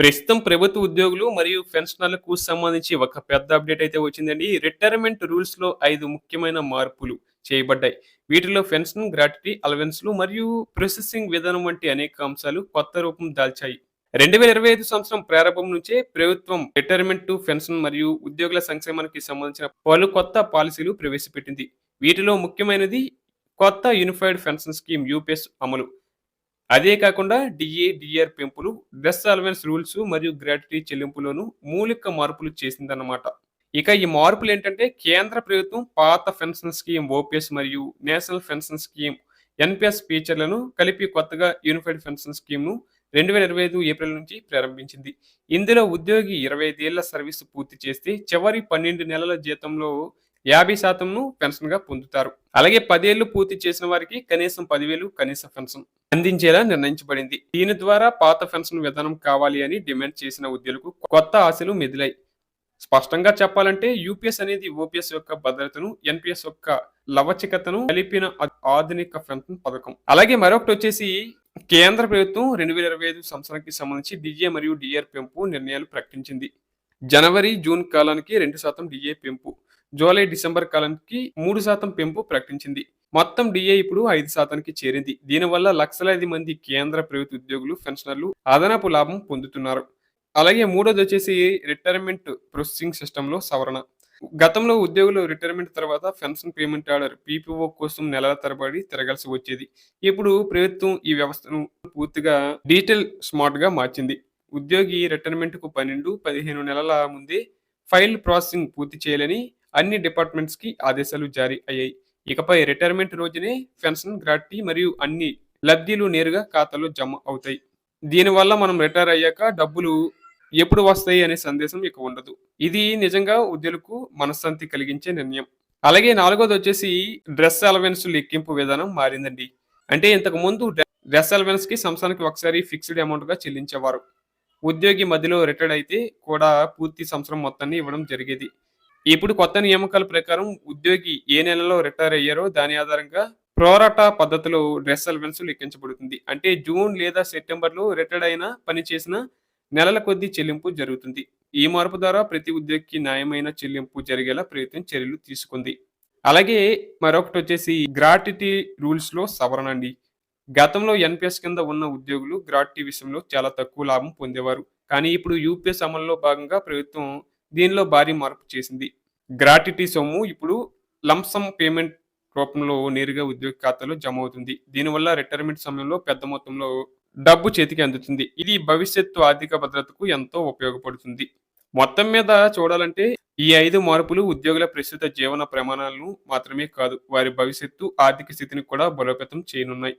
ప్రస్తుతం ప్రభుత్వ ఉద్యోగులు మరియు పెన్షనర్లకు సంబంధించి ఒక పెద్ద అప్డేట్ అయితే వచ్చిందండి. రిటైర్మెంట్ రూల్స్లో ఐదు ముఖ్యమైన మార్పులు చేయబడ్డాయి. వీటిలో పెన్షన్ గ్రాట్యుటీ అలవెన్స్లు మరియు ప్రొసెసింగ్ విధానం వంటి అనేక అంశాలు కొత్త రూపం దాల్చాయి. రెండు వేల ఇరవై ఐదు సంవత్సరం ప్రారంభం నుంచే ప్రభుత్వం రిటైర్మెంట్ టు పెన్షన్ మరియు ఉద్యోగుల సంక్షేమానికి సంబంధించిన పలు కొత్త పాలసీలు ప్రవేశపెట్టింది. వీటిలో ముఖ్యమైనది కొత్త యూనిఫైడ్ పెన్షన్ స్కీమ్ యూపీఎస్ అమలు. అదే కాకుండా డిఏ డిఆర్ పెంపులు డ్రెస్ అలవెన్స్ రూల్స్ మరియు గ్రాట్యుటీ చెల్లింపులోను మూలిక మార్పులు చేసిందన్నమాట. ఇక ఈ మార్పులు ఏంటంటే కేంద్ర ప్రభుత్వం పాత పెన్షన్ స్కీమ్ ఓపీఎస్ మరియు నేషనల్ పెన్షన్ స్కీమ్ ఎన్పిఎస్ ఫీచర్లను కలిపి కొత్తగా యూనిఫైడ్ పెన్షన్ స్కీమ్ను రెండు వేల ఇరవై ఐదు ఏప్రిల్ నుంచి ప్రారంభించింది. ఇందులో ఉద్యోగి ఇరవై ఐదేళ్ళ సర్వీస్ పూర్తి చేస్తే చివరి పన్నెండు నెలల జీతంలో యాభై శాతంను పెన్షన్గా పొందుతారు. అలాగే పదేళ్ళు పూర్తి చేసిన వారికి కనీసం పదివేలు కనీస పెన్షన్. అందించేలా నిర్ణయించబడింది. దీని ద్వారా పాత పెన్షన్ విధానం కావాలి అని డిమాండ్ చేసిన ఉద్యోగులకు కొత్త ఆశలు మెదిలాయి. స్పష్టంగా చెప్పాలంటే యూపీఎస్ అనేది ఓపీఎస్ యొక్క భద్రతను ఎన్పిఎస్ యొక్క లవచికతను కలిపిన ఆధునిక పెన్షన్ పథకం. అలాగే మరొకటి వచ్చేసి కేంద్ర ప్రభుత్వం రెండు వేల ఇరవై ఐదు సంవత్సరానికి సంబంధించి డిఏ మరియు డిఆర్ పెంపు నిర్ణయాలు ప్రకటించింది. జనవరి జూన్ కాలానికి రెండు శాతం డిఏ పెంపు. జూలై డిసెంబర్ కాలానికి మూడు శాతం పెంపు ప్రకటించింది. మొత్తం డిఏ ఇప్పుడు ఐదు శాతానికి చేరింది. దీనివల్ల లక్షలాది మంది కేంద్ర ప్రభుత్వ ఉద్యోగులు పెన్షనర్లు అదనపు లాభం పొందుతున్నారు. అలాగే మూడోది వచ్చేసి రిటైర్మెంట్ ప్రొసెసింగ్ సిస్టంలో సవరణ. గతంలో ఉద్యోగులు రిటైర్మెంట్ తర్వాత పెన్షన్ పేమెంట్ ఆర్డర్ పీపీఓ కోసం నెలల తరబడి తిరగాల్సి వచ్చేది. ఇప్పుడు ప్రభుత్వం ఈ వ్యవస్థను పూర్తిగా డిజిటల్ స్మార్ట్గా మార్చింది. ఉద్యోగి రిటైర్మెంట్కు పన్నెండు పదిహేను నెలల ముందే ఫైల్ ప్రాసెసింగ్ పూర్తి చేయాలని అన్ని డిపార్ట్మెంట్స్కి ఆదేశాలు జారీ అయ్యాయి. ఇకపై రిటైర్మెంట్ రోజునే పెన్షన్ గ్రాట్యుటీ మరియు అన్ని లబ్ధిలు నేరుగా ఖాతాలో జమ అవుతాయి. దీనివల్ల మనం రిటైర్ అయ్యాక డబ్బులు ఎప్పుడు వస్తాయి అనే సందేశం ఇక ఉండదు. ఇది నిజంగా ఉద్యోగులకు మనశ్శాంతి కలిగించే నిర్ణయం. అలాగే నాలుగోది వచ్చేసి డ్రెస్ అలవెన్స్ లెక్కింపు విధానం మారిందండి. అంటే ఇంతకు ముందు డ్రెస్ అలవెన్స్కి సంవత్సరానికి ఒకసారి ఫిక్స్డ్ అమౌంట్గా చెల్లించేవారు. ఉద్యోగి మధ్యలో రిటైర్డ్ అయితే కూడా పూర్తి సంవత్సరం మొత్తాన్ని ఇవ్వడం జరిగేది. ఇప్పుడు కొత్త నియామకాల ప్రకారం ఉద్యోగి ఏ నెలలో రిటైర్ అయ్యారో దాని ఆధారంగా ప్రోరాటా పద్ధతిలో డ్రెస్ అలవెన్స్ లెక్కించబడుతుంది. అంటే జూన్ లేదా సెప్టెంబర్లో రిటైర్డ్ అయిన పనిచేసిన నెలల కొద్దీ చెల్లింపు జరుగుతుంది. ఈ మార్పు ద్వారా ప్రతి ఉద్యోగికి న్యాయమైన చెల్లింపు జరిగేలా ప్రభుత్వం చర్యలు తీసుకుంది. అలాగే మరొకటి వచ్చేసి గ్రాట్యుటీ రూల్స్లో సవరణ అండి. గతంలో ఎన్పిఎస్ కింద ఉన్న ఉద్యోగులు గ్రాట్యుటీ విషయంలో చాలా తక్కువ లాభం పొందేవారు. కానీ ఇప్పుడు యూపీఎస్ అమల్లో భాగంగా ప్రభుత్వం దీనిలో భారీ మార్పు చేసింది. గ్రాట్యుటీ సొమ్ము ఇప్పుడు లంసమ్ పేమెంట్ రూపంలో నేరుగా ఉద్యోగ ఖాతాలో జమ అవుతుంది. దీనివల్ల రిటైర్మెంట్ సమయంలో పెద్ద మొత్తంలో డబ్బు చేతికి అందుతుంది. ఇది భవిష్యత్తు ఆర్థిక భద్రతకు ఎంతో ఉపయోగపడుతుంది. మొత్తం మీద చూడాలంటే ఈ ఐదు మార్పులు ఉద్యోగుల ప్రస్తుత జీవన ప్రమాణాలను మాత్రమే కాదు వారి భవిష్యత్తు ఆర్థిక స్థితిని కూడా బలోపేతం చేయనున్నాయి.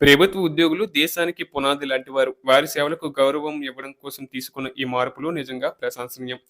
ప్రభుత్వ ఉద్యోగులు దేశానికి పునాది లాంటి వారు. వారి సేవలకు గౌరవం ఇవ్వడం కోసం తీసుకున్న ఈ మార్పులు నిజంగా ప్రశంసనీయం.